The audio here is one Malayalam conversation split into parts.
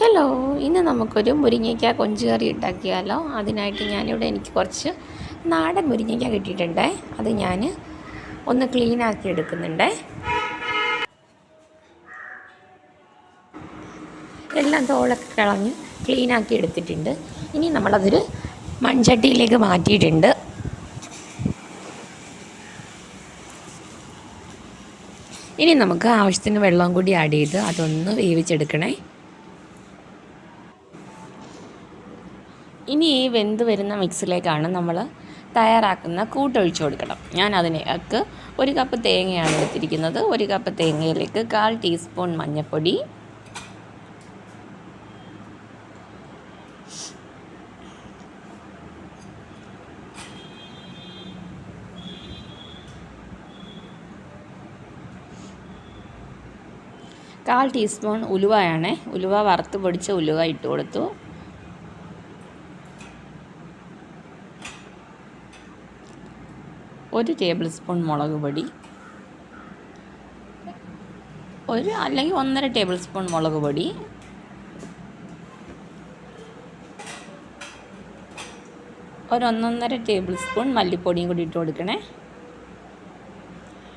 ഹലോ ഇന്ന് നമുക്കൊരു മുരിങ്ങയ്ക്ക കൊഞ്ചുകറി ഉണ്ടാക്കിയാലോ? അതിനായിട്ട് ഞാനിവിടെ എനിക്ക് കുറച്ച് നാടൻ മുരിങ്ങയ്ക്ക കിട്ടിയിട്ടുണ്ടേ. അത് ഞാൻ ഒന്ന് ക്ലീൻ ആക്കി എടുക്കുന്നുണ്ടേ. എല്ലാം തോളൊക്കെ കളഞ്ഞ് ക്ലീൻ ആക്കി എടുത്തിട്ടുണ്ട്. ഇനി നമ്മളതൊരു മൺചട്ടിയിലേക്ക് മാറ്റിയിട്ടുണ്ട്. ഇനി നമുക്ക് ആവശ്യത്തിന് വെള്ളം കൂടി ആഡ് ചെയ്ത് അതൊന്ന് വേവിച്ചെടുക്കണേ. ഇനി ഈ വെന്ത് വരുന്ന മിക്സിലേക്കാണ് നമ്മൾ തയ്യാറാക്കുന്ന കൂട്ടൊഴിച്ചു കൊടുക്കണം. ഞാൻ അതിനേക്ക് ഒരു കപ്പ് തേങ്ങയാണ് എടുത്തിരിക്കുന്നത്. ഒരു കപ്പ് തേങ്ങയിലേക്ക് കാൽ ടീസ്പൂൺ മഞ്ഞൾപ്പൊടി കാൽ ടീസ്പൂൺ ഉലുവയാണേ. ഉലുവ വറുത്ത് പൊടിച്ച ഉലുവ ഇട്ട് കൊടുത്തു. ഒരു ടേബിൾ സ്പൂൺ മുളക് പൊടി. ഒരു അല്ലെങ്കിൽ ഒന്നര ടേബിൾ സ്പൂൺ മുളക് പൊടി. ഒരൊന്നൊന്നര ടേബിൾ സ്പൂൺ മല്ലിപ്പൊടിയും കൂടി ഇട്ട് കൊടുക്കണേ.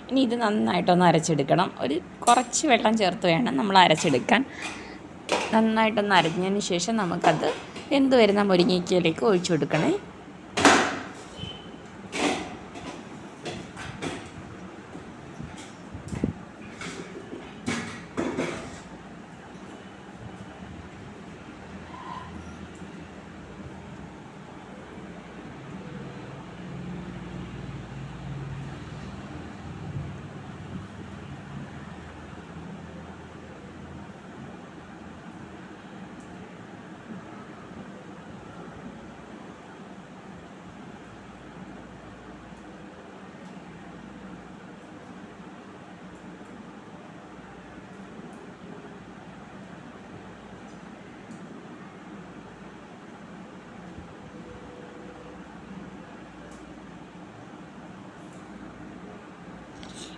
ഇനി ഇത് നന്നായിട്ടൊന്ന് അരച്ചെടുക്കണം. ഒരു കുറച്ച് വെള്ളം ചേർത്ത് വേണം നമ്മൾ അരച്ചെടുക്കാൻ. നന്നായിട്ടൊന്ന് അരഞ്ഞതിന് ശേഷം നമുക്കത് എന്ത് വരുന്ന മുരിങ്ങയ്ക്കയിലേക്ക് ഒഴിച്ചു കൊടുക്കണേ.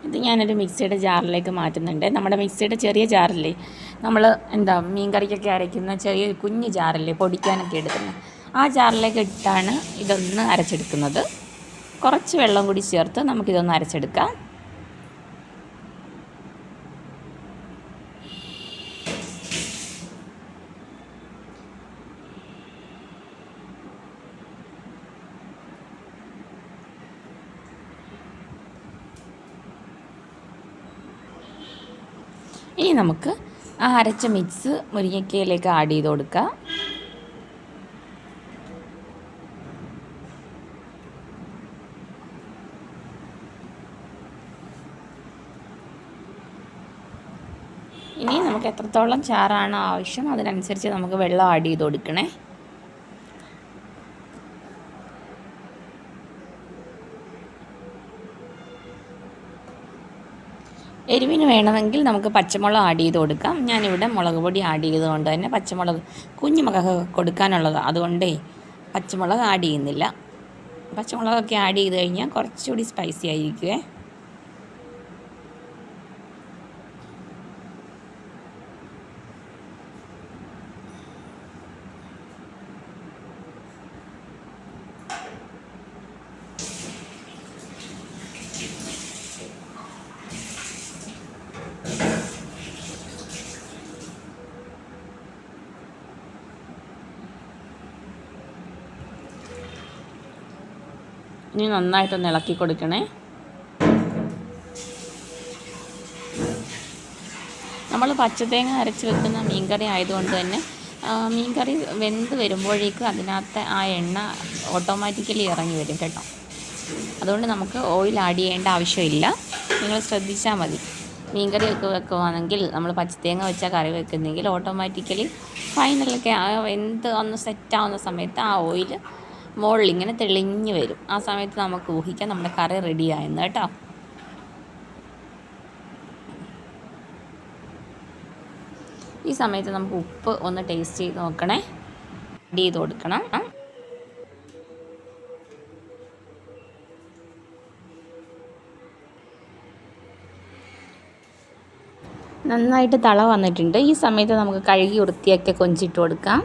ഇത് ഞാനൊരു മിക്സിയുടെ ജാറിലേക്ക് മാറ്റുന്നുണ്ട്. നമ്മുടെ മിക്സിയുടെ ചെറിയ ജാറില്ലേ? നമ്മൾ എന്താ മീൻ കറിക്കൊക്കെ അരയ്ക്കുന്ന ചെറിയ കുഞ്ഞ് ജാറില്ലേ പൊടിക്കാനൊക്കെ എടുക്കുന്നത് ആ ജാറിലേക്ക് ഇട്ടാണ് ഇതൊന്ന് അരച്ചെടുക്കുന്നത്. കുറച്ച് വെള്ളം കൂടി ചേർത്ത് നമുക്കിതൊന്ന് അരച്ചെടുക്കാം. ഇനി നമുക്ക് ആ അരച്ച മിക്സ് മുരിങ്ങക്കയിലേക്ക് ആഡ് ചെയ്ത് കൊടുക്കുക ഇനി നമുക്ക് എത്രത്തോളം ചാറാണ് ആവശ്യം അതിനനുസരിച്ച് നമുക്ക് വെള്ളം ആഡ് ചെയ്ത് കൊടുക്കണേ. എരിവിന് വേണമെങ്കിൽ നമുക്ക് പച്ചമുളക് ആഡ് ചെയ്ത് കൊടുക്കാം. ഞാനിവിടെ മുളക് പൊടി ആഡ് ചെയ്തുകൊണ്ട് തന്നെ പച്ചമുളക് കുഞ്ഞു മകൾക്ക് കൊടുക്കാനുള്ളത്. അതുകൊണ്ടേ പച്ചമുളക് ആഡ് ചെയ്യുന്നില്ല. പച്ചമുളകൊക്കെ ആഡ് ചെയ്ത് കഴിഞ്ഞാൽ കുറച്ചുകൂടി സ്പൈസി ആയിരിക്കുമേ ഇനി നന്നായിട്ടൊന്ന് ഇളക്കി കൊടുക്കണേ. നമ്മൾ പച്ചതേങ്ങ അരച്ച് വെക്കുന്ന മീൻകറി ആയതുകൊണ്ട് തന്നെ മീൻകറി വെന്ത് വരുമ്പോഴേക്കും അതിനകത്ത് ആ എണ്ണ ഓട്ടോമാറ്റിക്കലി ഇറങ്ങി വരും കേട്ടോ. അതുകൊണ്ട് നമുക്ക് ഓയിൽ ആഡ് ചെയ്യേണ്ട ആവശ്യമില്ല. നിങ്ങൾ ശ്രദ്ധിച്ചാൽ മതി. മീൻകറി ഒക്കെ വെക്കുവാണെങ്കിൽ നമ്മൾ പച്ചതേങ്ങ വെച്ചാൽ കറി വെക്കുന്നെങ്കിൽ ഓട്ടോമാറ്റിക്കലി ഫൈനലൊക്കെ വെന്ത് ഒന്ന് സെറ്റാവുന്ന സമയത്ത് ആ ഓയിൽ മുകളിൽ ഇങ്ങനെ തെളിഞ്ഞ് വരും. ആ സമയത്ത് നമുക്ക് ഊഹിക്കാം നമ്മുടെ കറി റെഡി ആയെന്ന് കേട്ടോ. ഈ സമയത്ത് നമുക്ക് ഉപ്പ് ഒന്ന് ടേസ്റ്റ് ചെയ്ത് നോക്കണേ. റെഡി ചെയ്ത് കൊടുക്കണം. നന്നായിട്ട് തള വന്നിട്ടുണ്ട്. ഈ സമയത്ത് നമുക്ക് കഴുകി വൃത്തിയാക്കിയ കൊഞ്ചിട്ട് കൊടുക്കാം.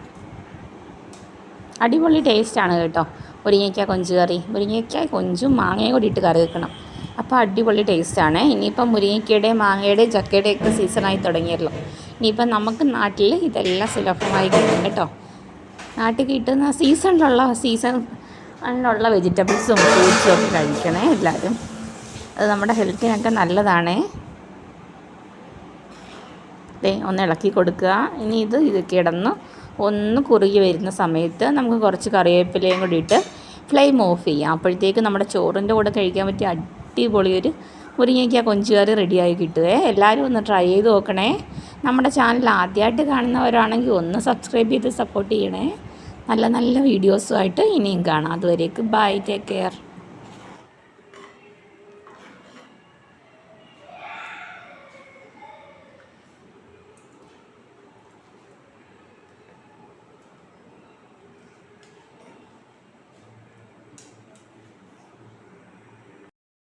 അടിപൊളി ടേസ്റ്റാണ് കേട്ടോ. മുരിങ്ങയ്ക്ക കൊഞ്ച് കറി. മുരിങ്ങയ്ക്ക കൊഞ്ചും മാങ്ങയും കൂടി ഇട്ട് കറി വെക്കണം. അപ്പോൾ അടിപൊളി ടേസ്റ്റാണ് ഇനിയിപ്പം മുരിങ്ങയ്ക്കയുടെ മാങ്ങയുടെ ചക്കയുടെയൊക്കെ സീസണായി തുടങ്ങിയല്ലോ. ഇനിയിപ്പം നമുക്ക് നാട്ടിൽ ഇതെല്ലാം സുലഭമായി കിട്ടും കേട്ടോ. നാട്ടിൽ കിട്ടുന്ന സീസണിലുള്ള സീസണിലുള്ള വെജിറ്റബിൾസും ഫ്രൂട്ട്സും ഒക്കെ കഴിക്കണേ എല്ലാവരും. അത് നമ്മുടെ ഹെൽത്തിനൊക്കെ നല്ലതാണ്. ഒന്ന് ഇളക്കി കൊടുക്കുക. ഇനി ഇത് ഇത് കിടന്ന് ഒന്ന് കുറുകി വരുന്ന സമയത്ത് നമുക്ക് കുറച്ച് കറിവേപ്പിലയും കൂടി ഇട്ട് ഫ്ലെയിം ഓഫ് ചെയ്യാം. അപ്പോഴത്തേക്ക് നമ്മുടെ ചോറിന്റെ കൂടെ കഴിക്കാൻ പറ്റിയ അടിപൊളി ഒരു മുരിങ്ങയ്ക്ക കൊഞ്ചുകറി റെഡിയായി കിട്ടുവേ. എല്ലാവരും ഒന്ന് ട്രൈ ചെയ്ത് നോക്കണേ. നമ്മുടെ ചാനൽ ആദ്യമായിട്ട് കാണുന്നവരാണെങ്കിൽ ഒന്ന് സബ്സ്ക്രൈബ് ചെയ്ത് സപ്പോർട്ട് ചെയ്യണേ. നല്ല നല്ല വീഡിയോസുമായിട്ട് ഇനിയും കാണാം. അതുവരേക്ക് ബൈ. Take care.